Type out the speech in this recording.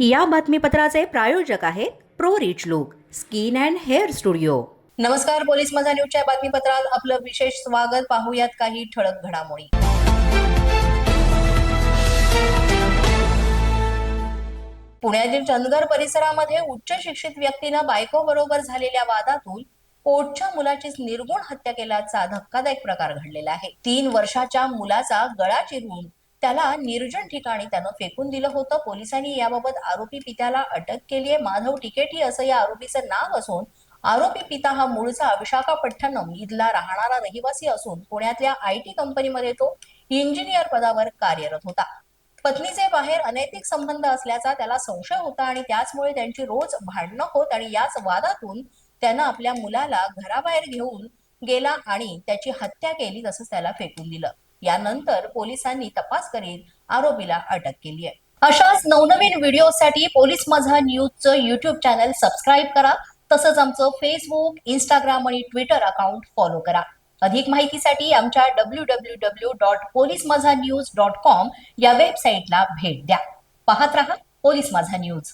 या बातमीपत्राचे प्रायोजक आहेत pro rich look skin and hair studio. नमस्कार पोलीस माझा न्यूजच्या बातमीपत्रात आपलं विशेष स्वागत. पाहूयात काही ठळक घडामोडी. पुण्यातील चंदगड परिसरामध्ये उच्च शिक्षित व्यक्तीनं बायको बरोबर झालेल्या वादातून पोटच्या मुलाचीच निर्गुण हत्या केल्याचा धक्कादायक प्रकार घडलेला आहे. तीन वर्षाच्या मुलाचा गळा चिरून त्याला निर्जन ठिकाणी त्यानं फेकून दिलं होतं. पोलिसांनी याबाबत आरोपी पित्याला अटक केली आहे माधव टिकेटी असं या आरोपीचं नाव असून आरोपी पिता हा मूळचा विशाखापट्टणम इथला राहणारा रहिवासी असून पुण्यातल्या आय टी कंपनीमध्ये तो इंजिनियर पदावर कार्यरत होता. पत्नीचे बाहेर अनैतिक संबंध असल्याचा त्याला संशय होता आणि त्याचमुळे त्यांची रोज भांडणं होत आणि याच वादातून त्यानं आपल्या मुलाला घराबाहेर घेऊन गेला आणि त्याची हत्या केली तसंच त्याला फेकून दिलं. यानंतर पोलिसांनी तपास करीत आरोपीला अटक केली आहे. अशाच नवनवीन व्हिडिओसाठी पोलीस माझा न्यूजचं युट्यूब चॅनल सबस्क्राईब करा. तसंच आमचं फेसबुक इंस्टाग्राम आणि ट्विटर अकाउंट फॉलो करा. अधिक माहितीसाठी आमच्या W W W dot police Majha news dot com या वेबसाईटला भेट द्या. पाहत रहा पोलीस माझा न्यूज.